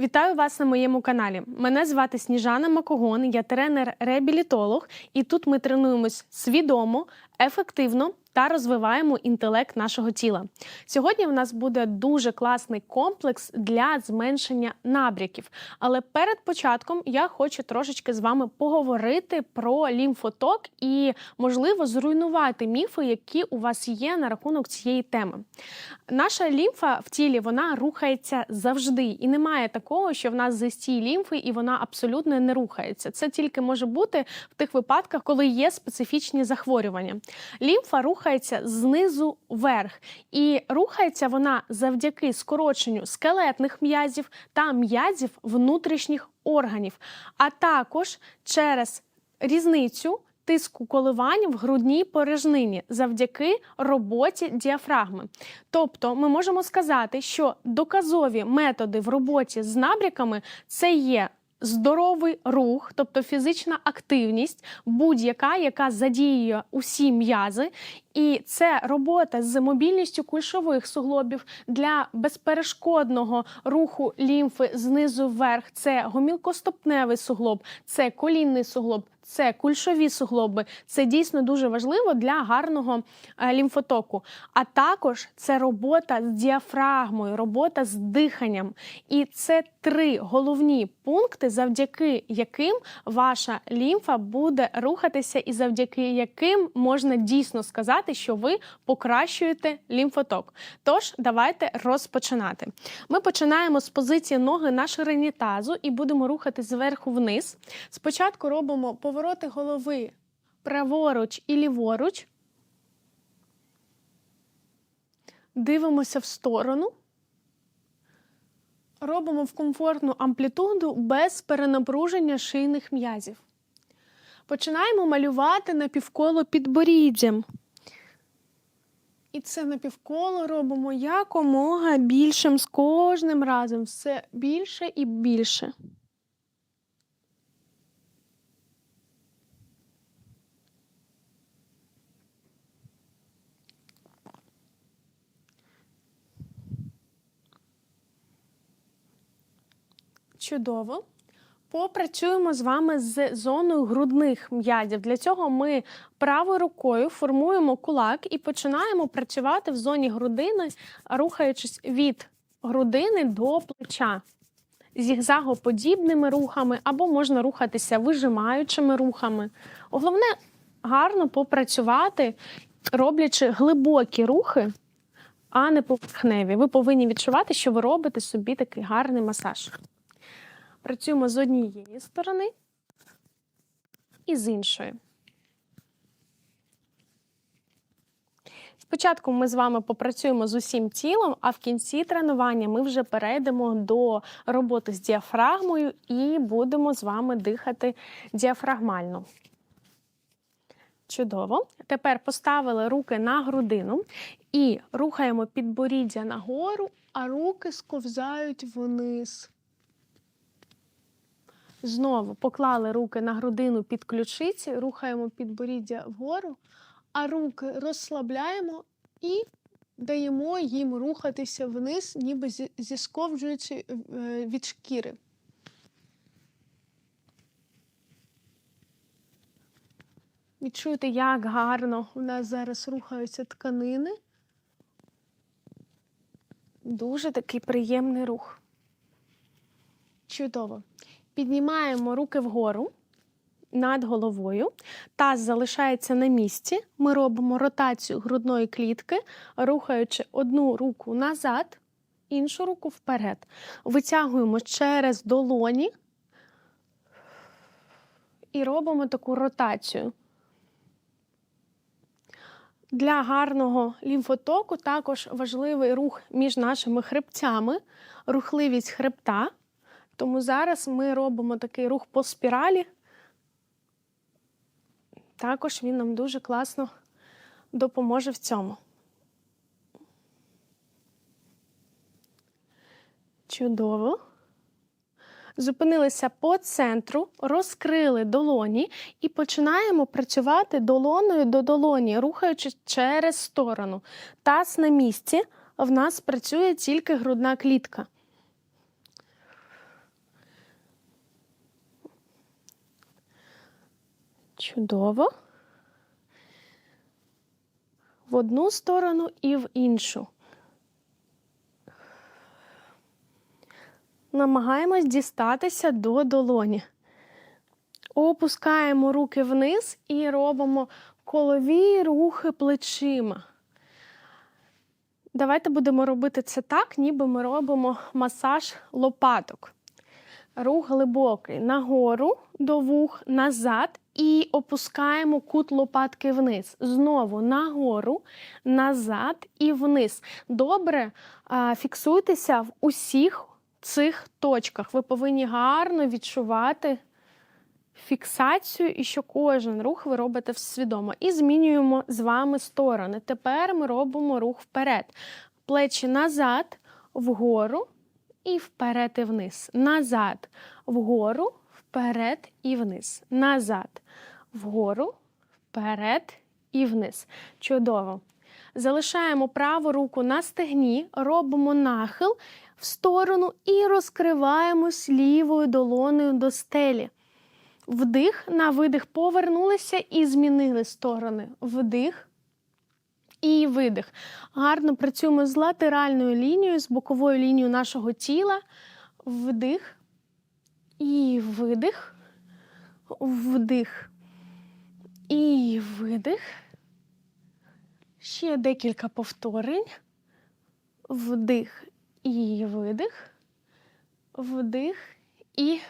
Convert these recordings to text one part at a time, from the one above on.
Вітаю вас на моєму каналі. Мене звати Сніжана Макогон, я тренер-реабілітолог, і тут ми тренуємось свідомо, ефективно та розвиваємо інтелект нашого тіла. Сьогодні в нас буде дуже класний комплекс для зменшення набряків. Але перед початком я хочу трошечки з вами поговорити про лімфоток і, можливо, зруйнувати міфи, які у вас є на рахунок цієї теми. Наша лімфа в тілі вона рухається завжди, і немає такого, що в нас застій лімфи, і вона абсолютно не рухається. Це тільки може бути в тих випадках, коли є специфічні захворювання. Лімфа рухається знизу вверх, і рухається вона завдяки скороченню скелетних м'язів та м'язів внутрішніх органів, а також через різницю тиску коливань в грудній порожнині завдяки роботі діафрагми. Тобто, ми можемо сказати, що доказові методи в роботі з набряками це є. Здоровий рух, тобто фізична активність, будь-яка, яка задіює усі м'язи, і це робота з мобільністю кульшових суглобів для безперешкодного руху лімфи знизу вверх. Це гомілкостопневий суглоб, це колінний суглоб, це кульшові суглоби. Це дійсно дуже важливо для гарного е, лімфотоку. А також це робота з діафрагмою, робота з диханням. І це три головні пункти, завдяки яким ваша лімфа буде рухатися, і завдяки яким можна дійсно сказати, що ви покращуєте лімфоток. Тож, давайте розпочинати. Ми починаємо з позиції ноги на ширині тазу і будемо рухати зверху вниз. Спочатку робимо повороти голови праворуч і ліворуч. Дивимося в сторону. Робимо в комфортну амплітуду без перенапруження шийних м'язів. Починаємо малювати напівколо підборіддям. І це напівколо робимо якомога більшим з кожним разом. Все більше і більше. Чудово. Попрацюємо з вами з зоною грудних м'язів. Для цього ми правою рукою формуємо кулак і починаємо працювати в зоні грудини, рухаючись від грудини до плеча. Зігзагоподібними рухами, або можна рухатися вижимаючими рухами. Головне гарно попрацювати, роблячи глибокі рухи, а не поверхневі. Ви повинні відчувати, що ви робите собі такий гарний масаж. Працюємо з однієї сторони і з іншої. Спочатку ми з вами попрацюємо з усім тілом, а в кінці тренування ми вже перейдемо до роботи з діафрагмою і будемо з вами дихати діафрагмально. Чудово. Тепер поставили руки на грудину і рухаємо підборіддя нагору, а руки сковзають вниз. Знову поклали руки на грудину під ключиці, рухаємо підборіддя вгору, а руки розслабляємо і даємо їм рухатися вниз, ніби зі- зісковджуючи е, від шкіри. Відчуйте, як гарно у нас зараз рухаються тканини. Дуже такий приємний рух. Чудово. Піднімаємо руки вгору над головою. Таз залишається на місці. Ми робимо ротацію грудної клітки, рухаючи одну руку назад, іншу руку вперед. Витягуємо через долоні і робимо таку ротацію. Для гарного лімфотоку також важливий рух між нашими хребцями, рухливість хребта. Тому зараз ми робимо такий рух по спіралі. Також він нам дуже класно допоможе в цьому. Чудово. Зупинилися по центру, розкрили долоні і починаємо працювати долоною до долоні, рухаючись через сторону. Таз на місці, в нас працює тільки грудна клітка. Чудово. В одну сторону і в іншу. Намагаємось дістатися до долоні. Опускаємо руки вниз і робимо колові рухи плечима. Давайте будемо робити це так, ніби ми робимо масаж лопаток. Рух глибокий нагору до вух, назад і опускаємо кут лопатки вниз. Знову нагору, назад і вниз. Добре фіксуйтеся в усіх цих точках. Ви повинні гарно відчувати фіксацію і що кожен рух ви робите свідомо. І змінюємо з вами сторони. Тепер ми робимо рух вперед. Плечі назад, вгору і вперед і вниз. Назад, вгору, вперед і вниз. Назад, вгору, вперед і вниз. Чудово. Залишаємо праву руку на стегні, робимо нахил в сторону і розкриваємось лівою долонею до стелі. Вдих на видих повернулися і змінили сторони. Вдих і видих. Гарно працюємо з латеральною лінією, з боковою лінією нашого тіла. Вдих і видих. Вдих і видих. Ще декілька повторень. Вдих і видих. Вдих і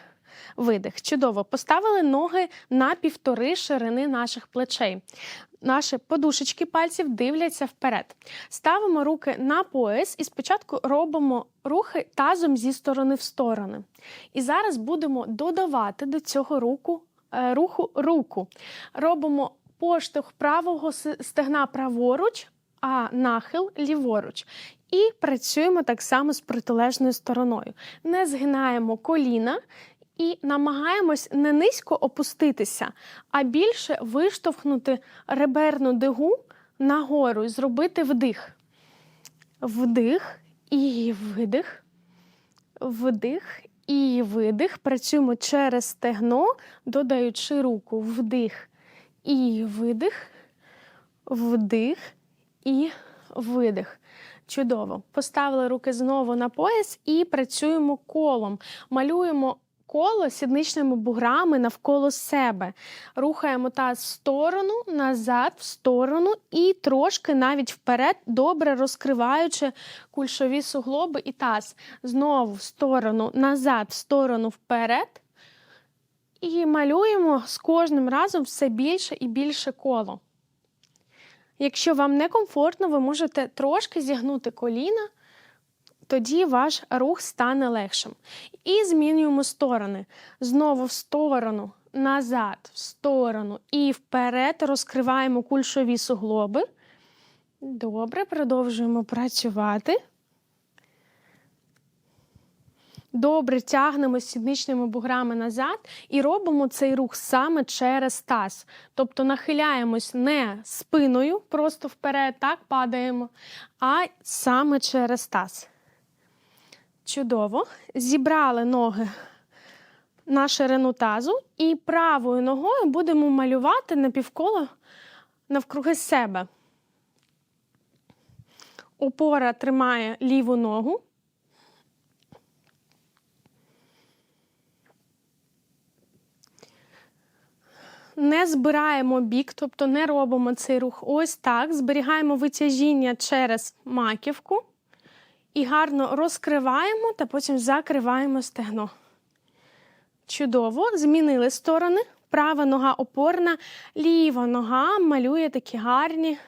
видих. Чудово. Поставили ноги на півтори ширини наших плечей. Наші подушечки пальців дивляться вперед. Ставимо руки на пояс і спочатку робимо рухи тазом зі сторони в сторони. І зараз будемо додавати до цього руку, е, руху руку. Робимо поштовх правого стегна праворуч, а нахил ліворуч. І працюємо так само з протилежною стороною. Не згинаємо коліна і намагаємось не низько опуститися, а більше виштовхнути реберну дигу нагору і зробити вдих. Вдих і видих. Вдих і видих. Працюємо через стегно, додаючи руку. Вдих і видих. Вдих і видих. Чудово. Поставили руки знову на пояс і працюємо колом. Малюємо коло сідничними буграми навколо себе. Рухаємо таз в сторону, назад, в сторону і трошки навіть вперед, добре розкриваючи кульшові суглоби і таз. Знову в сторону, назад, в сторону, вперед. І малюємо з кожним разом все більше і більше коло. Якщо вам некомфортно, ви можете трошки зігнути коліна, тоді ваш рух стане легшим. І змінюємо сторони. Знову в сторону, назад, в сторону і вперед розкриваємо кульшові суглоби. Добре, продовжуємо працювати. Добре тягнемо сідничними буграми назад і робимо цей рух саме через таз. Тобто нахиляємось не спиною, просто вперед, так падаємо, а саме через таз. Чудово. Зібрали ноги на ширину тазу і правою ногою будемо малювати напівколо навкруги себе. Опора тримає ліву ногу. Не збираємо бік, тобто не робимо цей рух ось так. Зберігаємо витяжіння через маківку і гарно розкриваємо та потім закриваємо стегно. Чудово, змінили сторони. Права нога опорна, ліва нога малює такі гарні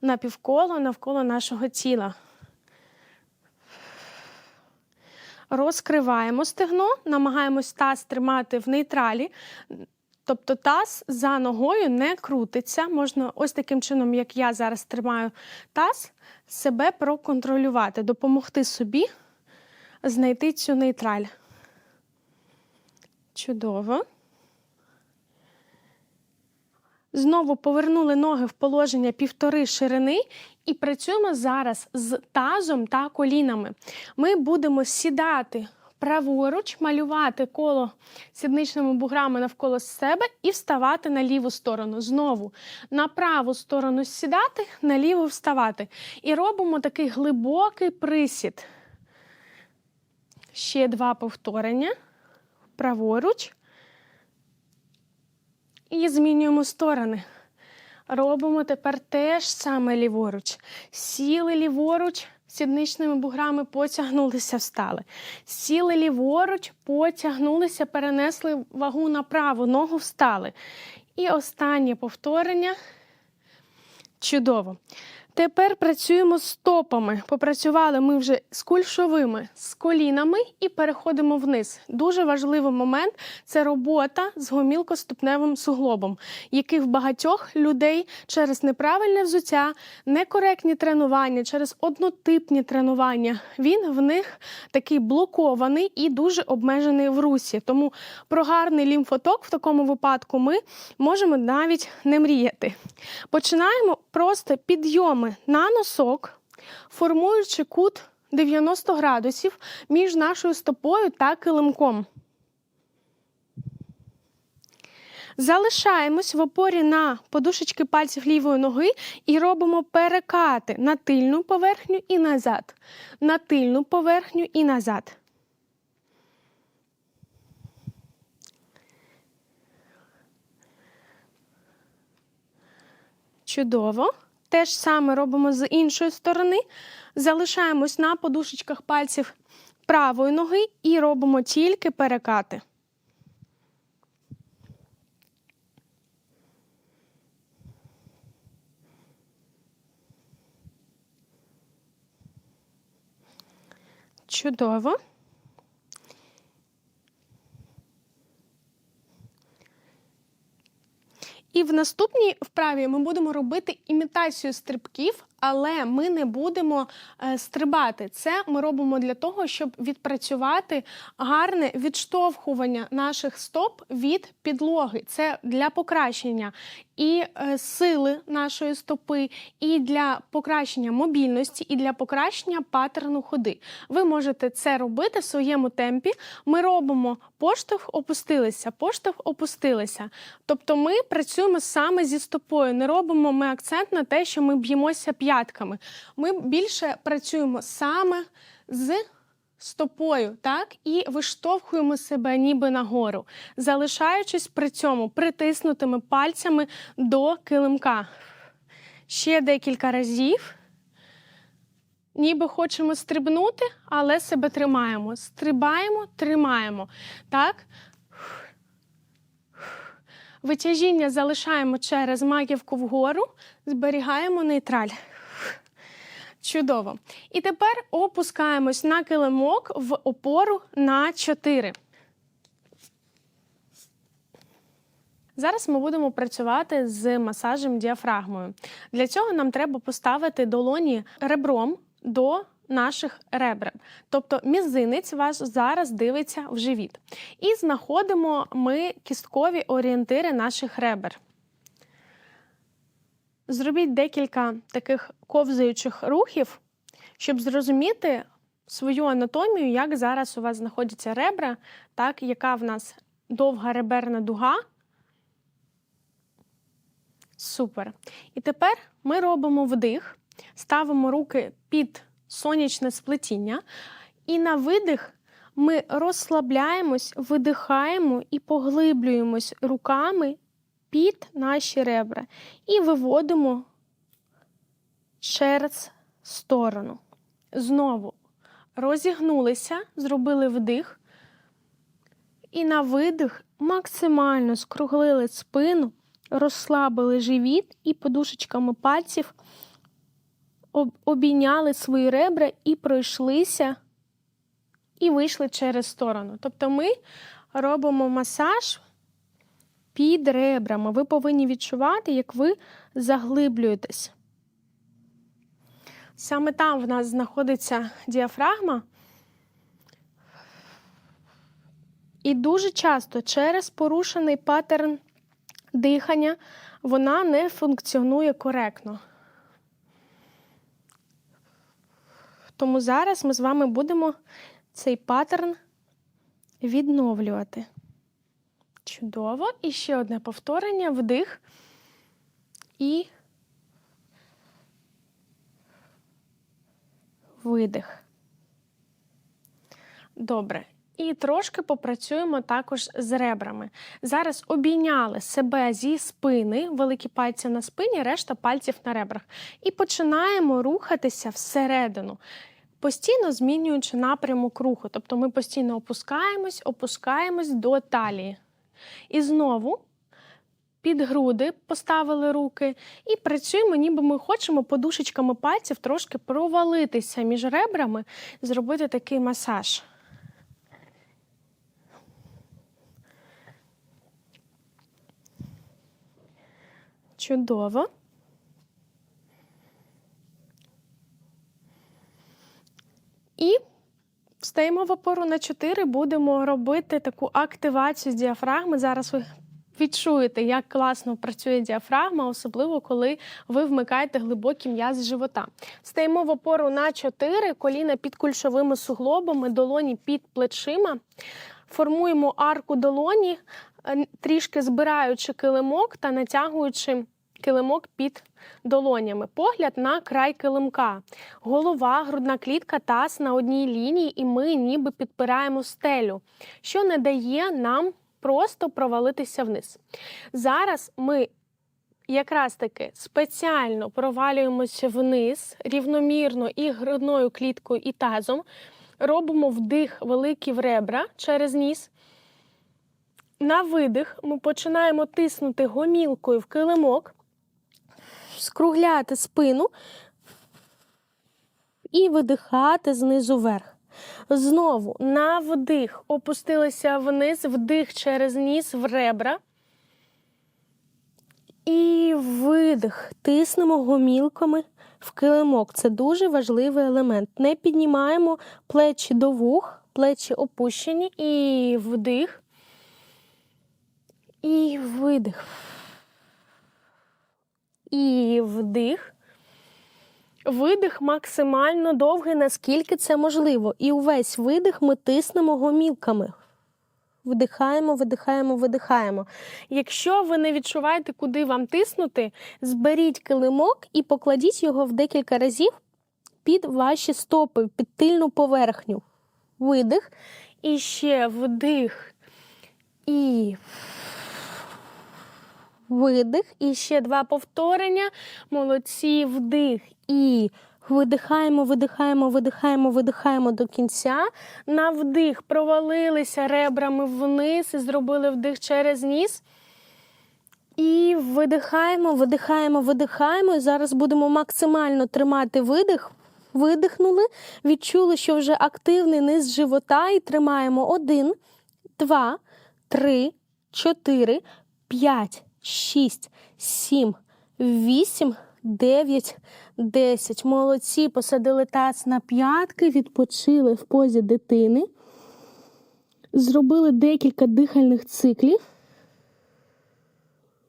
напівколо навколо нашого тіла. Розкриваємо стегно, намагаємось таз тримати в нейтралі. Тобто таз за ногою не крутиться. Можна ось таким чином, як я зараз тримаю таз, себе проконтролювати, допомогти собі знайти цю нейтраль. Чудово. Знову повернули ноги в положення півтори ширини і працюємо зараз з тазом та колінами. Ми будемо сідати праворуч, малювати коло сідничними буграми навколо себе і вставати на ліву сторону. Знову на праву сторону сідати, на ліву вставати. І робимо такий глибокий присід. Ще два повторення. Праворуч. І змінюємо сторони. Робимо тепер те ж саме ліворуч. Сіли ліворуч, сідничними буграми потягнулися, встали. Сіли ліворуч, потягнулися, перенесли вагу на праву ногу, встали. І останнє повторення. Чудово. Тепер працюємо з стопами. Попрацювали ми вже з кульшовими, з колінами і переходимо вниз. Дуже важливий момент це робота з гомілкоступневим суглобом, який в багатьох людей через неправильне взуття, некоректні тренування, через однотипні тренування. Він в них такий блокований і дуже обмежений в русі. Тому про гарний лімфоток в такому випадку ми можемо навіть не мріяти. Починаємо просто підйоми на носок, формуючи кут 90 градусів між нашою стопою та килимком. Залишаємось в опорі на подушечки пальців лівої ноги і робимо перекати на тильну поверхню і назад. На тильну поверхню і назад. Чудово. Те ж саме робимо з іншої сторони. Залишаємось на подушечках пальців правої ноги і робимо тільки перекати. Чудово. І наступній вправі ми будемо робити імітацію стрибків, але ми не будемо е, стрибати. Це ми робимо для того, щоб відпрацювати гарне відштовхування наших стоп від підлоги. Це для покращення і е, сили нашої стопи, і для покращення мобільності, і для покращення паттерну ходи. Ви можете це робити в своєму темпі. Ми робимо поштовх, опустилися, поштовх, опустилися. Тобто ми працюємо саме зі стопою. Не робимо ми акцент на те, що ми б'ємося п'ятками. Ми більше працюємо саме з стопою, так, і виштовхуємо себе ніби нагору, залишаючись при цьому притиснутими пальцями до килимка. Ще декілька разів. Ніби хочемо стрибнути, але себе тримаємо. Стрибаємо, тримаємо. Так? Витяжіння залишаємо через маківку вгору, зберігаємо нейтраль. Чудово. І тепер опускаємось на килимок в опору на 4. Зараз ми будемо працювати з масажем діафрагмою. Для цього нам треба поставити долоні ребром до наших ребер. Тобто мізинець ваш зараз дивиться в живіт. І знаходимо ми кісткові орієнтири наших ребер. Зробіть декілька таких ковзаючих рухів, щоб зрозуміти свою анатомію, як зараз у вас знаходяться ребра, так, яка в нас довга реберна дуга. Супер. І тепер ми робимо вдих, ставимо руки під сонячне сплетіння, і на видих ми розслабляємось, видихаємо і поглиблюємось руками під наші ребра і виводимо через сторону. Знову розігнулися, зробили вдих. І на видих максимально скруглили спину, розслабили живіт і подушечками пальців обійняли свої ребра і пройшлися, і вийшли через сторону. Тобто ми робимо масаж під ребрами. Ви повинні відчувати, як ви заглиблюєтесь. Саме там в нас знаходиться діафрагма. І дуже часто через порушений паттерн дихання вона не функціонує коректно. Тому зараз ми з вами будемо цей паттерн відновлювати. Чудово. І ще одне повторення. Вдих. І видих. Добре. І трошки попрацюємо також з ребрами. Зараз обійняли себе зі спини, великі пальці на спині, решта пальців на ребрах. І починаємо рухатися всередину, постійно змінюючи напрямок руху. Тобто ми постійно опускаємось, опускаємось до талії. І знову під груди поставили руки і працюємо, ніби ми хочемо подушечками пальців трошки провалитися між ребрами, зробити такий масаж. Чудово. І стаємо в опору на 4, будемо робити таку активацію діафрагми. Зараз ви відчуєте, як класно працює діафрагма, особливо коли ви вмикаєте глибокий м'яз живота. Стаємо в опору на 4, коліна під кульшовими суглобами, долоні під плечима. Формуємо арку долоні, е, трішки збираючи килимок та натягуючи килимок під долонями. Погляд на край килимка. Голова, грудна клітка, таз на одній лінії, і ми ніби підпираємо стелю, що не дає нам просто провалитися вниз. Зараз ми якраз таки спеціально провалюємося вниз рівномірно і грудною кліткою, і тазом. Робимо вдих великий в ребра через ніс. На видих ми починаємо тиснути гомілкою в килимок, скругляти спину і видихати знизу вверх. Знову на вдих опустилися вниз, вдих через ніс в ребра. І видих. Тиснемо гомілками в килимок. Це дуже важливий елемент. Не піднімаємо плечі до вух, плечі опущені. І вдих. І видих. І вдих. Видих максимально довгий, наскільки це можливо. І увесь видих ми тиснемо гомілками. Вдихаємо, видихаємо, видихаємо. Якщо ви не відчуваєте, куди вам тиснути, зберіть килимок і покладіть його в декілька разів під ваші стопи, під тильну поверхню. Видих. І ще вдих. І видих. І ще два повторення. Молодці, вдих. І видихаємо, видихаємо, видихаємо, видихаємо до кінця. На вдих провалилися ребрами вниз і зробили вдих через ніс. І видихаємо, видихаємо, видихаємо. І зараз будемо максимально тримати видих. Видихнули, відчули, що вже активний низ живота, і тримаємо один, два, три, чотири, п'ять, шість, сім, вісім, дев'ять, десять. Молодці, посадили таз на п'ятки, відпочили в позі дитини. Зробили декілька дихальних циклів.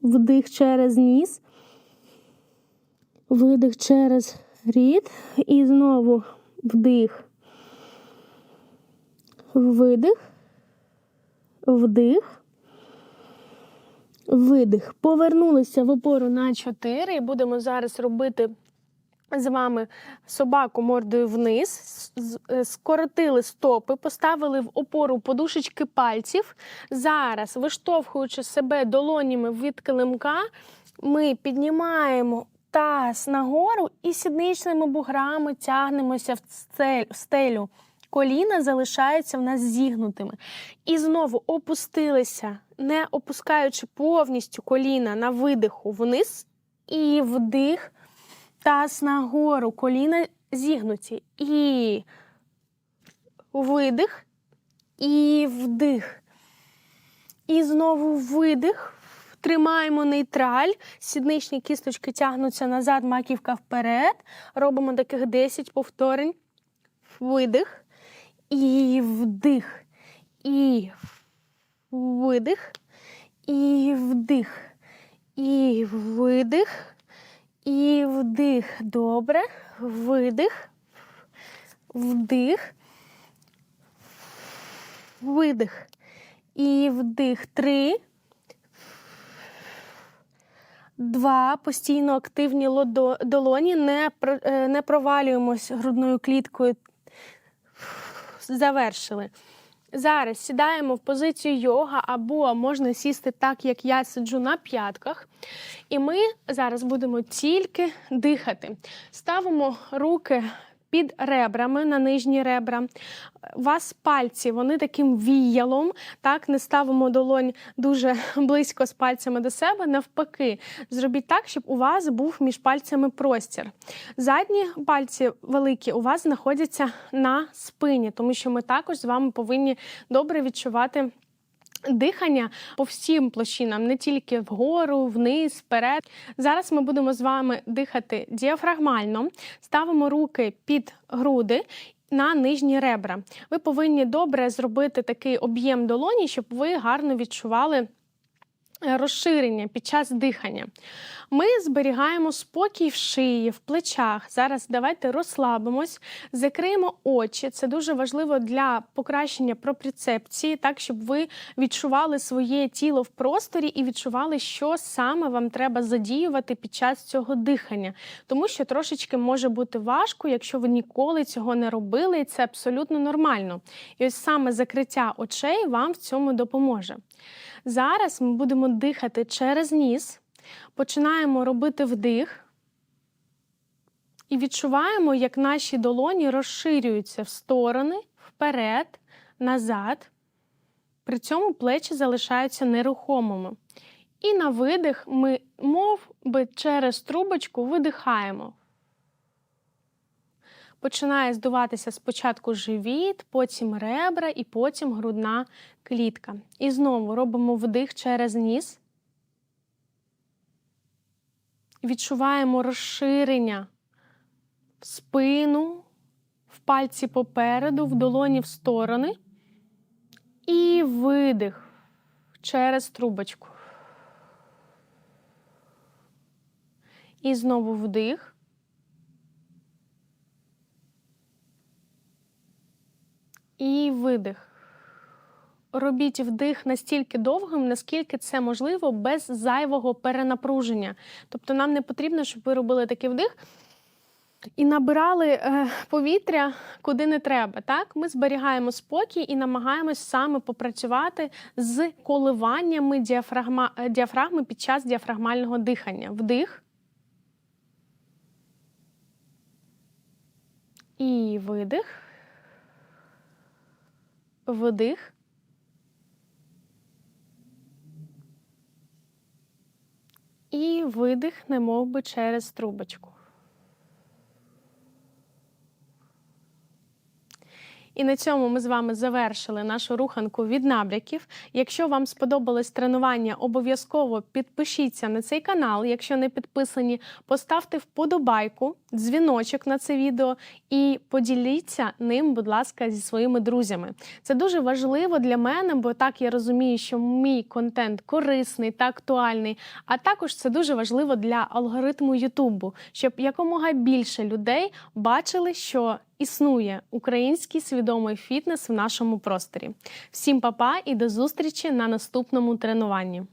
Вдих через ніс, видих через рід. І знову вдих, видих, вдих. Видих. Повернулися в опору на 4 і будемо зараз робити з вами собаку мордою вниз, скоротили стопи, поставили в опору подушечки пальців. Зараз, виштовхуючи себе долонями від килимка, ми піднімаємо таз нагору і сідничними буграми тягнемося в стелю. Коліна залишаються в нас зігнутими. І знову опустилися, не опускаючи повністю коліна на видиху вниз і вдих, таз нагору, коліна зігнуті. І видих, і вдих. І знову видих. Тримаємо нейтраль, сідничні кісточки тягнуться назад, маківка вперед. Робимо таких 10 повторень. Видих. І вдих. І видих. І вдих. І видих. І вдих. Добре. Видих. Вдих. видих. І вдих. Три. Два. Постійно активні долоні. Не, е, не провалюємось грудною кліткою. Завершили. Зараз сідаємо в позицію йога, або можна сісти так, як я сиджу на п'ятках. І ми зараз будемо тільки дихати. Ставимо руки під ребрами на нижні ребра. У вас пальці, вони таким віялом, так, не ставимо долонь дуже близько з пальцями до себе. Навпаки, зробіть так, щоб у вас був між пальцями простір. Задні пальці великі у вас знаходяться на спині, тому що ми також з вами повинні добре відчувати. Дихання по всім площинам, не тільки вгору, вниз, вперед. Зараз ми будемо з вами дихати діафрагмально, ставимо руки під груди. На нижні ребра. Ви повинні добре зробити такий об'єм долоні, щоб ви гарно відчували розширення під час дихання. Ми зберігаємо спокій в шиї, в плечах. Зараз давайте розслабимось, закриємо очі. Це дуже важливо для покращення пропріцепції, так щоб ви відчували своє тіло в просторі і відчували, що саме вам треба задіювати під час цього дихання. Тому що трошечки може бути важко, якщо ви ніколи цього не робили, і це абсолютно нормально. І ось саме закриття очей вам в цьому допоможе. Зараз ми будемо дихати через ніс. Починаємо робити вдих і відчуваємо, як наші долоні розширюються в сторони, вперед, назад. При цьому плечі залишаються нерухомими. І на видих ми, мов би, через трубочку видихаємо. Починає здуватися спочатку живіт, потім ребра і потім грудна клітка. І знову робимо вдих через ніс. Відчуваємо розширення в спину, в пальці попереду, в долоні в сторони. І видих через трубочку. І знову вдих. І видих. Робіть вдих настільки довгим, наскільки це можливо, без зайвого перенапруження. Тобто нам не потрібно, щоб ви робили такий вдих і набирали е, повітря куди не треба. Так, ми зберігаємо спокій і намагаємось саме попрацювати з коливаннями діафрагма, е, діафрагми під час діафрагмального дихання. Вдих. І видих. Вдих. І видих, немов би через трубочку. І на цьому ми з вами завершили нашу руханку від набряків. Якщо вам сподобалось тренування, обов'язково підпишіться на цей канал. Якщо не підписані, поставте вподобайку, дзвіночок на це відео і поділіться ним, будь ласка, зі своїми друзями. Це дуже важливо для мене, бо так я розумію, що мій контент корисний та актуальний. А також це дуже важливо для алгоритму Ютубу, щоб якомога більше людей бачили, що існує український свідомий фітнес в нашому просторі. Всім па-па і до зустрічі на наступному тренуванні.